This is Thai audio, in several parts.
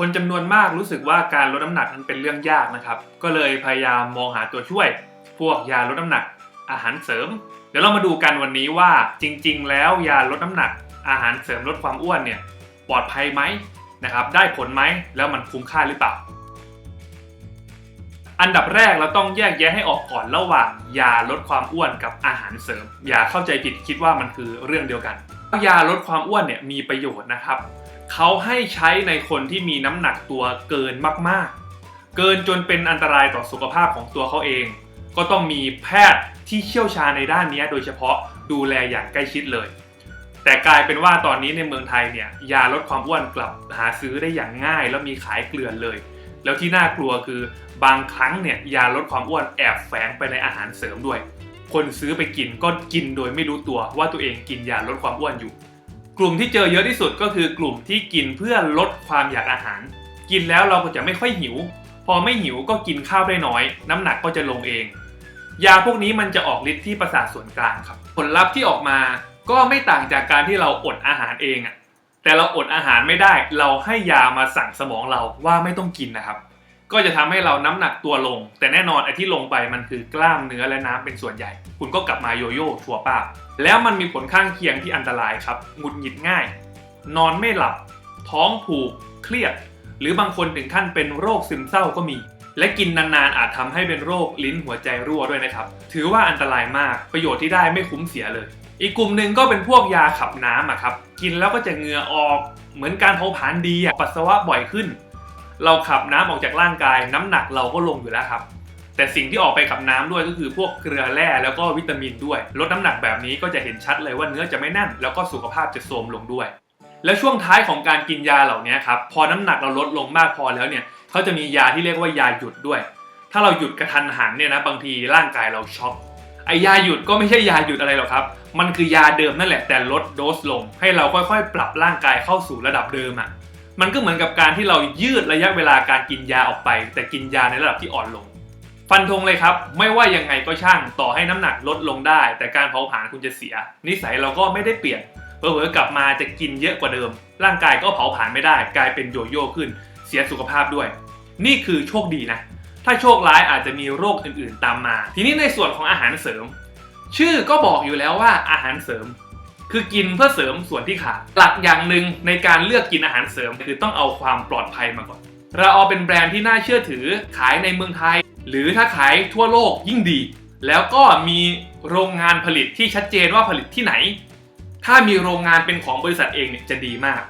คนจำนวนมากรู้สึกว่าการลดน้ำหนักนั้นเป็นเรื่องยากนะครับ ก็เลยพยายามมองหาตัวช่วย พวกยาลดน้ำหนัก อาหารเสริม เดี๋ยวเรามาดูกันวันนี้ว่าจริง ๆ แล้วยาลดน้ำหนัก อาหารเสริมลดความอ้วนเนี่ยปลอดภัยไหมนะครับได้ผลไหมแล้วมันคุ้มค่าหรือเปล่า อันดับแรกเราต้องแยกแยะให้ออกก่อนระหว่างยาลดความอ้วนกับอาหารเสริม อย่าเข้าใจผิดคิดว่ามันคือเรื่องเดียวกันยาลดความอ้วนเนี่ยมีประโยชน์นะครับ เขาให้ใช้ในคนที่มีน้ำหนักตัวเกินมากๆ เกินจนเป็นอันตรายต่อสุขภาพของตัวเขาเอง ก็ต้องมีแพทย์ที่เชี่ยวชาญในด้านนี้โดยเฉพาะดูแลอย่างใกล้ชิดเลย แต่กลายเป็นว่าตอนนี้ในเมืองไทยเนี่ยยาลดความอ้วนกลับหาซื้อได้อย่างง่าย แล้วมีขายเกลื่อนเลย แล้วที่น่ากลัวคือบางครั้งเนี่ยยาลดความอ้วนแอบแฝงไปในอาหารเสริมด้วย คนซื้อไปกินก็กินโดยไม่รู้ตัวว่าตัวเองกินยาลดความอ้วนอยู่ กลุ่มที่เจอเยอะที่สุดก็คือกลุ่มที่กินเพื่อลดความอยากอาหาร กินแล้วเราก็จะไม่ค่อยหิว พอไม่หิวก็กินข้าวได้น้อย น้ำหนักก็จะลงเอง ยาพวกนี้มันจะออกฤทธิ์ที่ประสาทส่วนกลางครับ ผลลัพธ์ที่ออกมาก็ไม่ต่างจากการที่เราอดอาหารเองอะแต่เราอดอาหารไม่ได้ เราให้ยามาสั่งสมองเราว่าไม่ต้องกินนะครับ ก็จะทำให้เราน้ำหนักตัวลง แต่แน่นอนไอ้ที่ลงไปมันคือกล้ามเนื้อและน้ำเป็นส่วนใหญ่ คุณก็กลับมาโยโย่ชัวป้าแล้วมันมีผลข้างเคียงที่อันตรายครับหงุดหงิดง่าย นอนไม่หลับ ท้องผูก เครียด หรือบางคนถึงขั้นเป็นโรคซึมเศร้าก็มี และกินนานๆอาจทำให้เป็นโรคลิ้นหัวใจรั่วด้วยนะครับ ถือว่าอันตรายมากประโยชน์ที่ได้ไม่คุ้มเสียเลย อีกกลุ่มหนึ่งก็เป็นพวกยาขับน้ำอะครับกินแล้วก็จะเหงื่อออกเหมือนการเผาผลาญดีอะปัสสาวะบ่อยขึ้น เราขับน้ำออกจากร่างกาย น้ำหนักเราก็ลงอยู่แล้วครับ แต่สิ่งที่ออกไปกับน้ำด้วยก็คือพวกเกลือแร่แล้วก็วิตามินด้วย ลดน้ำหนักแบบนี้ก็จะเห็นชัดเลยว่าเนื้อจะไม่แน่น แล้วก็สุขภาพจะโทรมลงด้วย แล้วช่วงท้ายของการกินยาเหล่านี้ครับพอน้ำหนักเราลดลงมากพอแล้วเนี่ยเขาจะมียาที่เรียกว่ายาหยุดด้วย ถ้าเราหยุดกระทันหันเนี่ยนะบางทีร่างกายเราช็อกไอยาหยุดก็ไม่ใช่ยาหยุดอะไรหรอกครับ มันคือยาเดิมนั่นแหละแต่ลดโดสลง ให้เราค่อยๆ ปรับร่างกายเข้าสู่ระดับเดิมอะ่ะ มันก็เหมือนกับการที่เรายืดระยะเวลาการกินยาออกไป แต่กินยาในระดับที่อ่อนลง ฟันธงเลยครับ ไม่ว่ายังไงก็ช่างต่อให้น้ำหนักลดลงได้ แต่การเผาผลาญคุณจะเสีย นิสัยเราก็ไม่ได้เปลี่ยนเผลอๆกลับมาจะกินเยอะกว่าเดิม ร่างกายก็เผาผลาญไม่ได้ กลายเป็นโยโย่ขึ้น เสียสุขภาพด้วย นี่คือโชคดีนะ ถ้าโชคร้ายอาจจะมีโรคอื่นๆตามมา ทีนี้ในส่วนของอาหารเสริม ชื่อก็บอกอยู่แล้วว่าอาหารเสริม คือกินเพื่อเสริมส่วนที่ขาดหลักอย่างหนึ่งในการเลือกกินอาหารเสริม คือต้องเอาความปลอดภัยมาก่อน เราเอาเป็นแบรนด์ที่น่าเชื่อถือขายในเมืองไทย หรือถ้าขายทั่วโลกยิ่งดี แล้วก็มีโรงงานผลิตที่ชัดเจนว่าผลิตที่ไหน ถ้ามีโรงงานเป็นของบริษัทเองเนี่ยจะดีมาก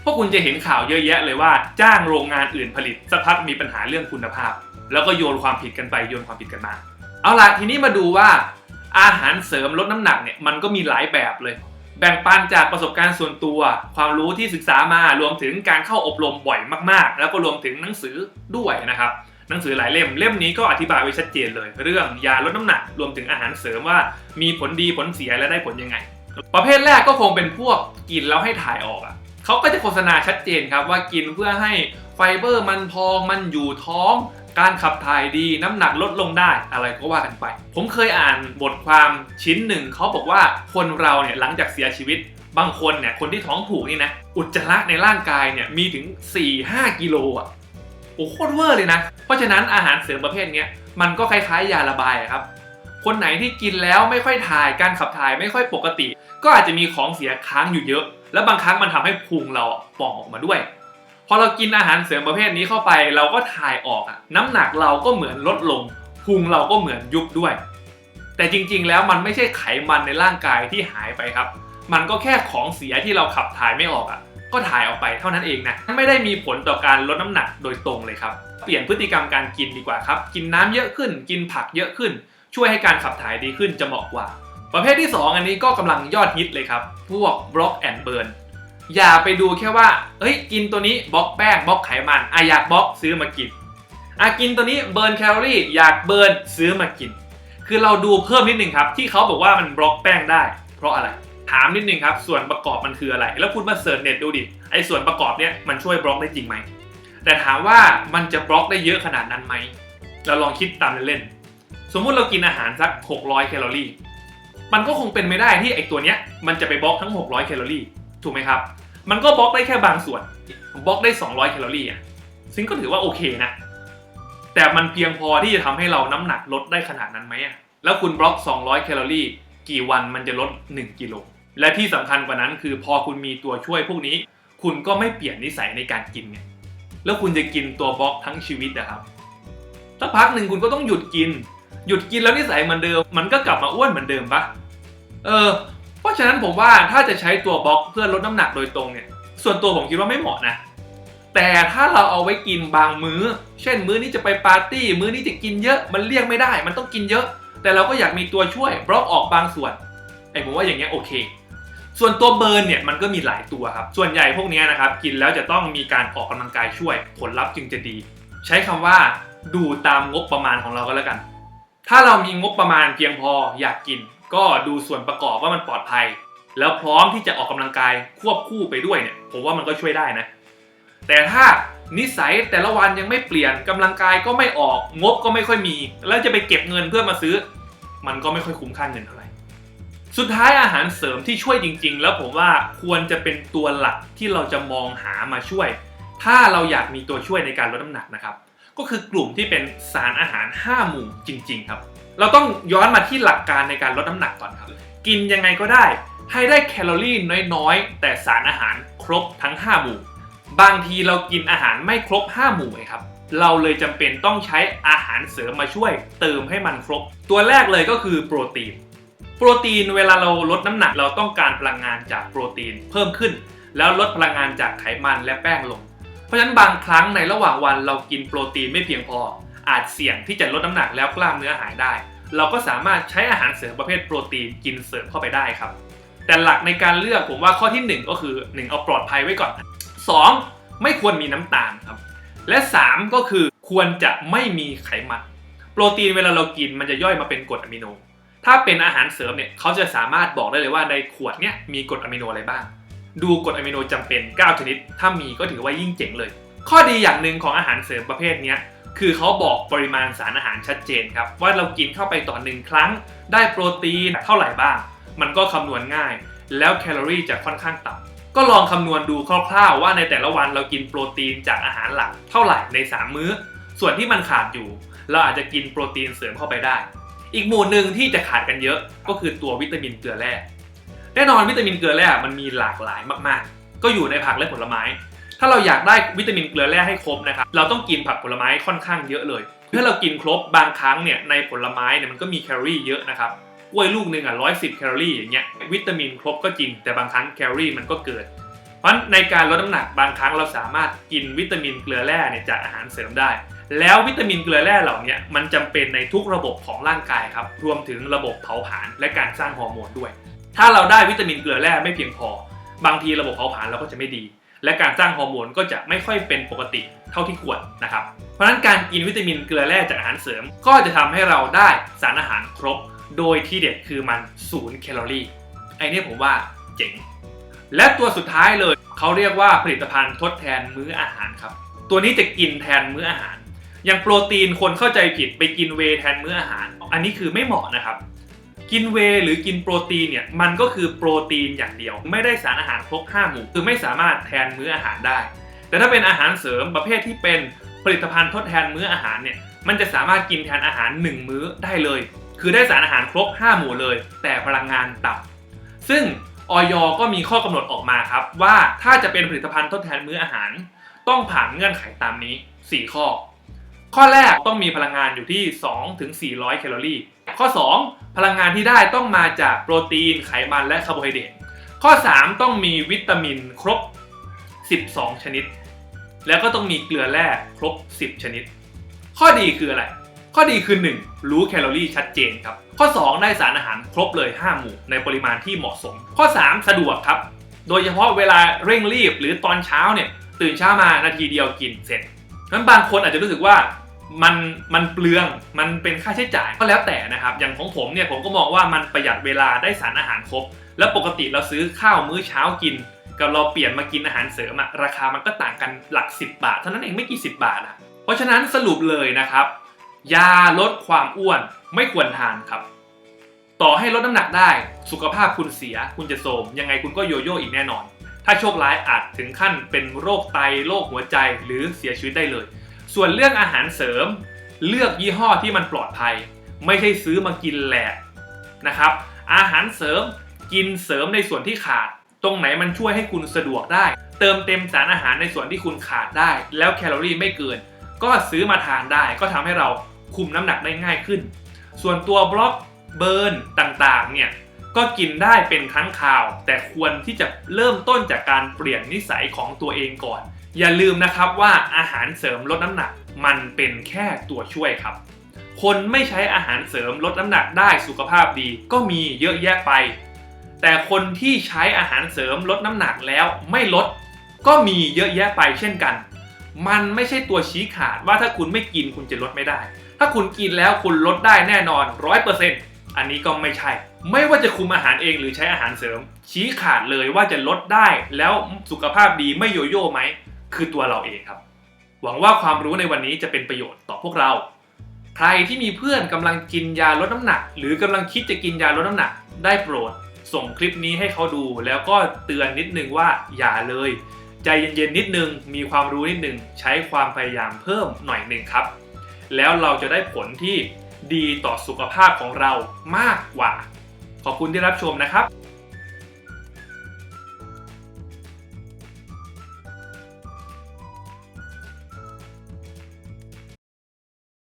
เพราะคุณจะเห็นข่าวเยอะแยะเลยว่า จ้างโรงงานอื่นผลิตสักพักมีปัญหาเรื่องคุณภาพ แล้วก็โยนความผิดกันไปโยนความผิดกันมา เอาล่ะทีนี้มาดูว่าอาหารเสริมลดน้ำหนักเนี่ยมันก็มีหลายแบบเลย แบ่งปันจากประสบการณ์ส่วนตัว ความรู้ที่ศึกษามารวมถึงการเข้าอบรมบ่อยมาก ๆ แล้วก็รวมถึงหนังสือด้วยนะครับหนังสือหลายเล่มเล่มนี้ก็อธิบายไว้ชัดเจนเลย เรื่องยาลดน้ำหนักรวมถึงอาหารเสริมว่ามีผลดีผลเสียและได้ผลยังไง ประเภทแรกก็คงเป็นพวกกินแล้วให้ถ่ายออกอะ เขาก็จะโฆษณาชัดเจนครับว่ากินเพื่อให้ไฟเบอร์มันพองมันอยู่ท้อง การขับถ่ายดีน้ำหนักลดลงได้อะไรก็ว่ากันไป ผมเคยอ่านบทความชิ้นหนึ่งเขาบอกว่าคนเราเนี่ยหลังจากเสียชีวิต บางคนเนี่ยคนที่ท้องผูกนี่นะอุจจาระในร่างกายเนี่ยมีถึง 4-5 กิโลอะโอ้โคตรเวอร์เลยนะ เพราะฉะนั้นอาหารเสริมประเภทนี้มันก็คล้ายๆ ยาระบายครับคนไหนที่กินแล้วไม่ค่อยถ่ายการขับถ่ายไม่ค่อยปกติ ก็อาจจะมีของเสียค้างอยู่เยอะ แล้วบางครั้งมันทำให้พุงเราป่องออกมาด้วย พอเรากินอาหารเสริมประเภทนี้เข้าไปเราก็ถ่ายออกอะน้ำหนักเราก็เหมือนลดลง พุงเราก็เหมือนยุบด้วย แต่จริงๆแล้วมันไม่ใช่ไขมันในร่างกายที่หายไปครับ มันก็แค่ของเสียที่เราขับถ่ายไม่ออกอะก็ถ่ายออกไปเท่านั้นเองนะไม่ได้มีผลต่อการลดน้ำหนักโดยตรงเลยครับ เปลี่ยนพฤติกรรมการกินดีกว่าครับ กินน้ำเยอะขึ้น กินผักเยอะขึ้น ช่วยให้การขับถ่ายดีขึ้นจะเหมาะกว่า ประเภทที่ 2 อันนี้ก็กำลังยอดฮิตเลยครับ พวกบล็อกแอนเบิร์นอย่าไปดูแค่ว่าเอ้ยกินตัวนี้บล็อกแป้งบล็อกไขมันอะอยากบล็อกซื้อมากินอะกินตัวนี้เบิร์นแคลอรี่อยากเบิร์นซื้อมากิน คือเราดูเพิ่มนิดนึงครับ ที่เขาบอกว่ามันบล็อกแป้งได้ เพราะอะไรถามนิดนึงครับ ส่วนประกอบมันคืออะไร แล้วคุณมาเสิร์ชเน็ตดูดิไอ้ส่วนประกอบเนี้ยมันช่วยบล็อกได้จริงไหมแต่ถามว่ามันจะบล็อกได้เยอะขนาดนั้นไหมเราลองคิดตามเล่นๆสมมุติเรากินอาหารสัก 600 แคลอรี่ มันก็คงเป็นไม่ได้ที่ไอตัวเนี้ยมันจะไปบล็อกทั้ง 600 แคลอรี่ ถูกไหมครับ มันก็บล็อกได้แค่บางส่วน บล็อกได้ 200 แคลอรี่อะ ซึ่งก็ถือว่าโอเคนะ แต่มันเพียงพอที่จะทำให้เราน้ำหนักลดได้ขนาดนั้นไหมอะ แล้วคุณบล็อก 200 แคลอรี่ กี่วันมันจะลด 1 กิโล และที่สำคัญกว่านั้นคือพอคุณมีตัวช่วยพวกนี้ คุณก็ไม่เปลี่ยนนิสัยในการกินไง แล้วคุณจะกินตัวบล็อกทั้งชีวิตนะครับสักพักหนึ่งคุณก็ต้องหยุดกิน หยุดกินแล้วนิสัยเหมือนเดิม มันก็กลับมาอ้วนเหมือนเดิมปะ เออ เพราะฉะนั้นผมว่าถ้าจะใช้ตัวบล็อกเพื่อลดน้ำหนักโดยตรงเนี่ย ส่วนตัวผมคิดว่าไม่เหมาะนะ แต่ถ้าเราเอาไว้กินบางมื้อ เช่น มื้อนี้จะไปปาร์ตี้ มื้อนี้จะกินเยอะ มันเลี่ยงไม่ได้ มันต้องกินเยอะ แต่เราก็อยากมีตัวช่วยบล็อกออกบางส่วน ไอ้ผมว่าอย่างเงี้ยโอเค ส่วนตัวเบิร์นเนี่ยมันก็มีหลายตัวครับ ส่วนใหญ่พวกเนี้ยนะครับกินแล้วจะต้องมีการออกกำลังกายช่วย ผลลัพธ์จึงจะดี ใช้คำว่าดูตามงบประมาณของเราก็แล้วกัน ถ้าเรามีงบประมาณเพียงพออยากกิน ก็ดูส่วนประกอบว่ามันปลอดภัย แล้วพร้อมที่จะออกกำลังกายควบคู่ไปด้วยเนี่ย ผมว่ามันก็ช่วยได้นะ แต่ถ้านิสัยแต่ละวันยังไม่เปลี่ยนกำลังกายก็ไม่ออกงบก็ไม่ค่อยมี แล้วจะไปเก็บเงินเพื่อมาซื้อ มันก็ไม่ค่อยคุ้มค่าเงินเท่าไหร่สุดท้ายอาหารเสริมที่ช่วยจริง ๆ แล้วผมว่าควรจะเป็นตัวหลักที่เราจะมองหามาช่วย ถ้าเราอยากมีตัวช่วยในการลดน้ำหนักนะครับ ก็คือกลุ่มที่เป็นสารอาหาร 5 หมู่จริง ๆ ครับ เราต้องย้อนมาที่หลักการในการลดน้ำหนักก่อนครับ กินยังไงก็ได้ ให้ได้แคลอรี่น้อยๆ แต่สารอาหารครบทั้ง 5 หมู่ บางทีเรากินอาหารไม่ครบ 5 หมู่ไงครับ เราเลยจำเป็นต้องใช้อาหารเสริมมาช่วยเติมให้มันครบ ตัวแรกเลยก็คือโปรตีน โปรตีนเวลาเราลดน้ำหนักเราต้องการพลังงานจากโปรตีนเพิ่มขึ้น แล้วลดพลังงานจากไขมันและแป้งลง เพราะฉะนั้นบางครั้งในระหว่างวันเรากินโปรตีนไม่เพียงพอ อาจเสี่ยงที่จะลดน้ำหนักแล้วกล้ามเนื้อหายได้ เราก็สามารถใช้อาหารเสริมประเภทโปรตีนกินเสริมเข้าไปได้ครับ แต่หลักในการเลือกผมว่าข้อที่หนึ่งก็คือหนึ่งเอาปลอดภัยไว้ก่อนสองไม่ควรมีน้ำตาลครับ และสามก็คือควรจะไม่มีไขมัน โปรตีนเวลาเรากินมันจะย่อยมาเป็นกรดอะมิโน ถ้าเป็นอาหารเสริมเนี่ยเขาจะสามารถบอกได้เลยว่าในขวดเนี่ยมีกรดอะมิโนอะไรบ้าง ดูกรดอะมิโนจำเป็น 9 ชนิด ถ้ามีก็ถือว่ายิ่งเจ๋งเลย ข้อดีอย่างหนึ่งของอาหารเสริมประเภทนี้ คือเขาบอกปริมาณสารอาหารชัดเจนครับ ว่าเรากินเข้าไปต่อหนึ่งครั้ง ได้โปรตีนเท่าไหร่บ้าง มันก็คำนวณง่าย แล้วแคลอรี่จะค่อนข้างต่ำก็ลองคำนวณดูคร่าวๆ ว่าในแต่ละวันเรากินโปรตีนจากอาหารหลักเท่าไหร่ใน 3 มื้อ ส่วนที่มันขาดอยู่ เราอาจจะกินโปรตีนเสริมเข้าไปได้ อีกหมู่หนึ่งที่จะขาดกันเยอะก็คือตัววิตามินเกลือแร่แน่นอนวิตามินเกลือแร่มันมีหลากหลายมากๆ ก็อยู่ในผักและผลไม้ ถ้าเราอยากได้วิตามินเกลือแร่ให้ครบนะครับเราต้องกินผักผลไม้ค่อนข้างเยอะเลยถ้าเรากินครบบางครั้งเนี่ยในผลไม้เนี่ยมันก็มีแคลอรี่เยอะนะครับกล้วยลูกหนึ่งอะร้อยสิบแคลอรี่อย่างเงี้ยวิตามินครบก็จริง แต่บางครั้งแคลอรี่มันก็เกินเพราะฉะนั้นในการลดน้ำหนักบางครั้งเราสามารถกินวิตามินเกลือแร่เนี่ยจากอาหารเสริมได้ แล้ววิตามินเกลือแร่เหล่านี้มันจำเป็นในทุกระบบของร่างกายครับรวมถึงระบบเผาผลาญและการสร้างฮอร์โมนด้วย ถ้าเราได้วิตามินเกลือแร่ไม่เพียงพอ บางทีระบบเผาผลาญเราก็จะไม่ดี และการสร้างฮอร์โมนก็จะไม่ค่อยเป็นปกติเท่าที่ควรนะครับ เพราะฉะนั้นการกินวิตามินเกลือแร่จากอาหารเสริม ก็จะทำให้เราได้สารอาหารครบ โดยที่เด็ดคือมันศูนย์แคลอรี่ไอ้เนี่ยผมว่าเจ๋ง และตัวสุดท้ายเลยเขาเรียกว่าผลิตภัณฑ์ทดแทนมื้ออาหารครับ ตัวนี้จะกินแทนมื้ออาหาร อย่างโปรตีนคนเข้าใจผิดไปกินเวแทนมื้ออาหาร อันนี้คือไม่เหมาะนะครับ กินเวหรือกินโปรตีนเนี่ยมันก็คือโปรตีนอย่างเดียว ไม่ได้สารอาหารครบ5หมู่คือไม่สามารถแทนมื้ออาหารได้ แต่ถ้าเป็นอาหารเสริมประเภทที่เป็นผลิตภัณฑ์ทดแทนมื้ออาหารเนี่ยมันจะสามารถกินแทนอาหาร 1 มื้อได้เลย คือได้สารอาหารครบ 5 หมู่เลย แต่พลังงานต่ำซึ่งออยก็มีข้อกำหนดออกมาครับว่าถ้าจะเป็นผลิตภัณฑ์ทดแทนมื้ออาหาร ต้องผ่านเงื่อนไขตามนี้ 4 ข้อ ข้อแรกต้องมีพลังงานอยู่ที่ 2 ถึง 400 แคลอรี่ ข้อ 2 พลังงานที่ได้ต้องมาจากโปรตีน ไขมันและคาร์โบไฮเดรต ข้อ 3 ต้องมีวิตามินครบ 12 ชนิด แล้วก็ต้องมีเกลือแร่ครบ 10 ชนิด ข้อดีคืออะไร ข้อดีคือ 1. รู้แคลอรี่ชัดเจนครับ ข้อ 2 ได้สารอาหารครบเลย 5 หมู่ในปริมาณที่เหมาะสม ข้อ 3 สะดวกครับ โดยเฉพาะเวลาเร่งรีบหรือตอนเช้าเนี่ยตื่นเช้ามานาทีเดียวกินเสร็จนั้นบางคนอาจจะรู้สึกว่า มันมันเปลืองมันเป็นค่าใช้จ่ายก็แล้วแต่นะครับ อย่างของผมเนี่ยผมก็มองว่ามันประหยัดเวลาได้สารอาหารครบ แล้วปกติเราซื้อข้าวมื้อเช้ากิน กับเราเปลี่ยนมากินอาหารเสริมอะราคามันก็ต่างกันหลัก 10 บาทเท่านั้นเองไม่กี่สิบบาทอะเพราะฉะนั้นสรุปเลยนะครับ ยาลดความอ้วนไม่ควรทานครับ ต่อให้ลดน้ำหนักได้สุขภาพคุณเสีย คุณจะโทรมยังไงคุณก็โยโย่อีกแน่นอน ถ้าโชคร้ายอาจถึงขั้นเป็นโรคไตโรคหัวใจหรือเสียชีวิตได้เลย ส่วนเรื่องอาหารเสริม เลือกยี่ห้อที่มันปลอดภัย ไม่ใช่ซื้อมากินแหลกนะครับ อาหารเสริมกินเสริมในส่วนที่ขาด ตรงไหนมันช่วยให้คุณสะดวกได้ เติมเต็มสารอาหารในส่วนที่คุณขาดได้ แล้วแคลอรี่ไม่เกิน ก็ซื้อมาทานได้ ก็ทำให้เราคุมน้ำหนักได้ง่ายขึ้น ส่วนตัวบล็อกเบิร์นต่างๆเนี่ยก็กินได้เป็นครั้งคราว แต่ควรที่จะเริ่มต้นจากการเปลี่ยนนิสัยของตัวเองก่อน อย่าลืมนะครับว่าอาหารเสริมลดน้ำหนักมันเป็นแค่ตัวช่วยครับ คนไม่ใช้อาหารเสริมลดน้ำหนักได้สุขภาพดีก็มีเยอะแยะไป แต่คนที่ใช้อาหารเสริมลดน้ำหนักแล้วไม่ลด ก็มีเยอะแยะไปเช่นกัน มันไม่ใช่ตัวชี้ขาดว่าถ้าคุณไม่กินคุณจะลดไม่ได้ ถ้าคุณกินแล้วคุณลดได้แน่นอนร้อยเปอร์เซ็นต์อันนี้ก็ไม่ใช่ ไม่ว่าจะคุมอาหารเองหรือใช้อาหารเสริม ชี้ขาดเลยว่าจะลดได้แล้วสุขภาพดีไม่โยโย่ไหม คือตัวเราเองครับ หวังว่าความรู้ในวันนี้จะเป็นประโยชน์ต่อพวกเรา ใครที่มีเพื่อนกำลังกินยาลดน้ำหนัก หรือกำลังคิดจะกินยาลดน้ำหนัก ได้โปรด ส่งคลิปนี้ให้เขาดู แล้วก็เตือนนิดนึงว่าอย่าเลย ใจเย็นๆนิดนึง มีความรู้นิดนึง ใช้ความพยายามเพิ่มหน่อยหนึ่งครับ แล้วเราจะได้ผลที่ดีต่อสุขภาพของเรามากกว่า ขอบคุณที่รับชมนะครับ